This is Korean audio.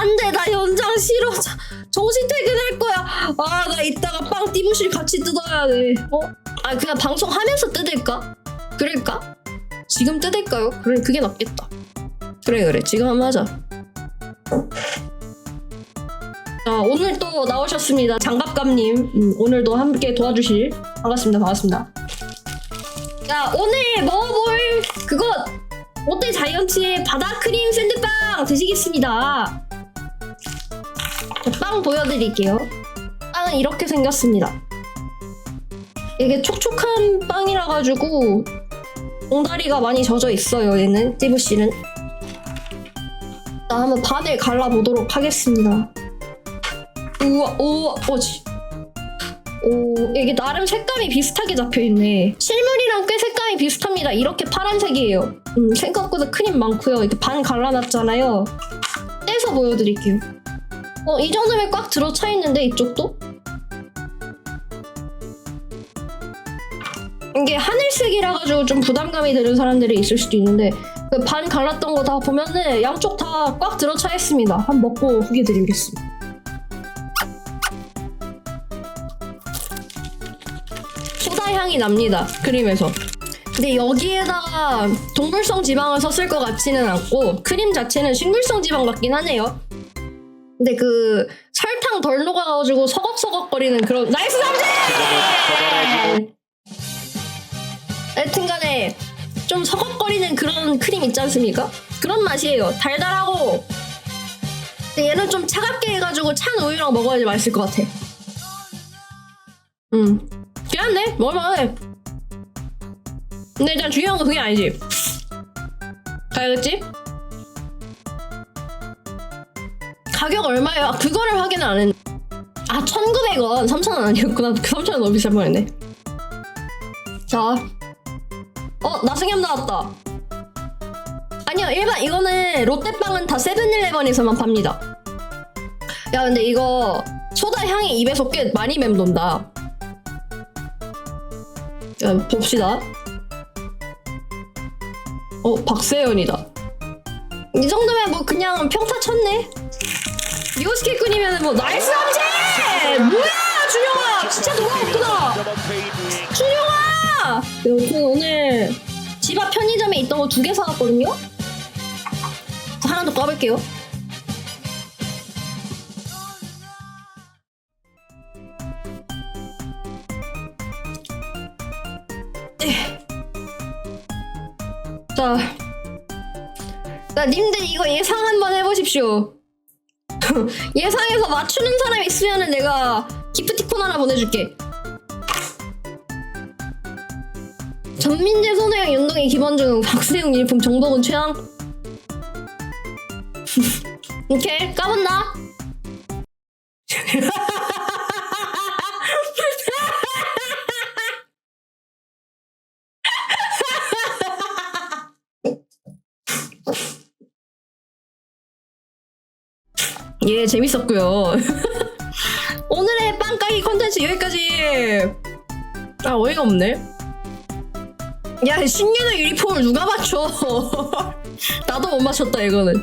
안 돼 나 연장 싫어 자, 정시 퇴근할 거야. 아 나 이따가 빵 띠부실 같이 뜯어야 돼. 어? 아 그냥 방송하면서 뜯을까? 그럴까? 지금 뜯을까요? 그래 그게 낫겠다. 그래 그래. 지금 한번 하자. 자 오늘 또 나오셨습니다. 장갑감님. 음, 오늘도 함께 도와주실. 반갑습니다 반갑습니다. 자 오늘 먹어볼 그것. 롯데 자이언츠의 바다 크림 샌드빵 드시겠습니다. 자, 빵 보여드릴게요. 빵은 이렇게 생겼습니다. 이게 촉촉한 빵이라 가지고 봉다리가 많이 젖어 있어요 얘는. 띠부 씨는. 자 한번 반을 갈라 보도록 하겠습니다. 우와 우와 어지. 오 이게 나름 색감이 비슷하게 잡혀 있네. 실물이랑 꽤 색감이 비슷합니다. 이렇게 파란색이에요. 음, 생각보다 크림 많고요. 이렇게 반 갈라놨잖아요. 떼서 보여드릴게요 어 이 정도면 꽉 들어차 있는데 이쪽도? 이게 하늘색이라 가지고 좀 부담감이 드는 사람들이 있을 수도 있는데 그 반 갈랐던 거 다 보면은 양쪽 다 꽉 들어차 있습니다. 한번 먹고 후기 드리겠습니다. 소다 향이 납니다 크림에서. 근데 여기에다가 동물성 지방을 썼을 것 같지는 않고 크림 자체는 식물성 지방 같긴 하네요 근데 그 설탕 덜 녹아가지고 서걱서걱거리는 그런 나이스 삼진! 여튼간에 좀 서걱거리는 그런 크림 있지 않습니까? 그런 맛이에요. 달달하고. 근데 얘는 좀 차갑게 해가지고 찬 우유랑 먹어야지 맛있을 것 같아. 음. 괜찮네 먹을만해 근데 일단 중요한 건 그게 아니지. 가야겠지? 가격 얼마예요? 아, 그거를 확인을 안 했네 아 1900원 3000원 아니었구나 3000원 너무 비쌀 뻔했네 자 어, 나승엽 나왔다. 아니요, 일반 이거는 롯데빵은 다 세븐일레븐에서만 팝니다. 야, 근데 이거 소다 향이 입에서 꽤 많이 맴돈다. 자, 봅시다. 어, 박세연이다. 이 정도면 뭐 그냥 평타 쳤네. 미호스케꾼이면 뭐 나이스 삼진! 뭐야, 준영아! 진짜 너무 아프다. 준영아! 여튼 오늘 집 앞 편의점에 있던 거 두 개 사왔거든요? 하나 더 까볼게요. 네. 자, 자, 님들 이거 예상 한번 해보십시오. 예상해서 맞추는 사람 있으면 내가 기프티콘 하나 보내줄게. 전민재, 손혜영, 윤동희, 김원중, 박세웅, 일품, 정복은, 최양. 오케이 까본다. 예 재밌었고요. 오늘의 빵까기 컨텐츠 여기까지. 아 어이가 없네. 야 신규는 유니폼을 누가 맞춰 나도 못 맞췄다 이거는